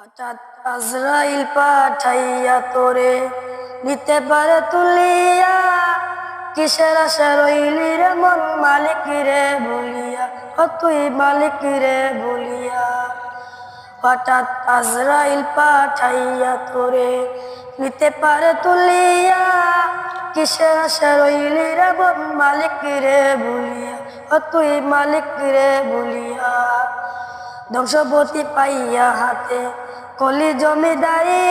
হঠাৎ আজরাইল পাঠাইয়া তোরে নিতে পারে তুলিয়া, কিসের আশা রইলি রে মন মালিক রে বলিয়া? ও তুই মালিক রে বলিয়া। হঠাৎ আজরাইল পাঠাইয়া তোরে নিতে পারে তুলিয়া, কিসের আশা রইলি রে মন মালিক রে বলিয়া? তুই মালিক রে বলিয়া। ধ্বংসবতী পাইয়া হাতে কলি জমিদারি,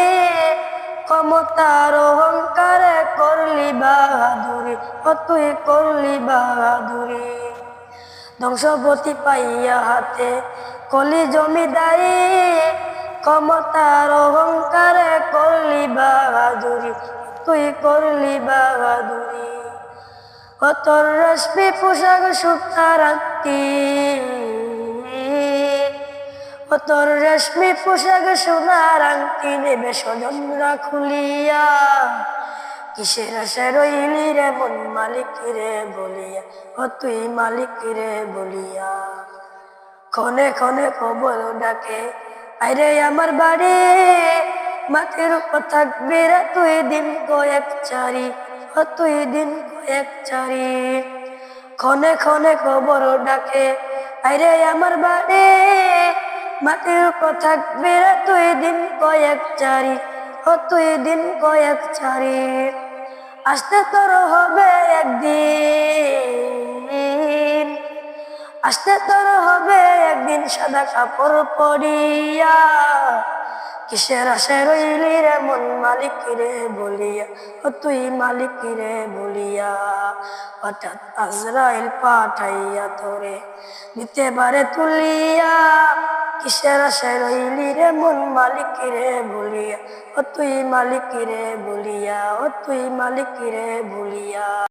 ক্ষমতার অহংকারে করলি বাহাদুরি ও তুই করলি বাহাদুরি। ধ্বংসবতী পাইয়া হাতে কলি জমিদারি, ক্ষমতার অহংকারে করলি বাহাদুরি তুই করলি বাহাদুরি। ও রশ্মি পোশাক সুতারান্তি তোর রেশমি পোশাক সোনার আংটি নেবে স্বজনরা খুলিয়া। কিসের আশা রইলি রে মন মালিক রে বলিয়া, ও তুই মালিক রে বলিয়া। ক্ষণে ক্ষণে খবর ডাকে আরে আমার বাড়ি, মাটির উপর থাকবি রে তুই দিন কয়েক চারি, ও তুই দিন কয়েক চারি। ক্ষণে ক্ষণে খবর ডাকে আরে আমার বাড়ি মাটির কথা বেড়া তুই দিন কয়েক চারি, ও তুই দিন কয়েক চারি। আসতে তোর হবে একদিন, আসতে তোর হবে একদিন সাদা কাপড় পরিয়া। কিসের আশে রইলি রে মন মালিক রে বলিয়া? তুই মালিক রে বলিয়া? হঠাৎ আজরাইল পাঠাইয়া তোরে নিতে পারে তুলিয়া। কিসের আশে রইলি রে মন মালিক রে বলিয়া? ও তুই মালিক রে বলিয়া? ও তুই মালিক রে বলিয়া?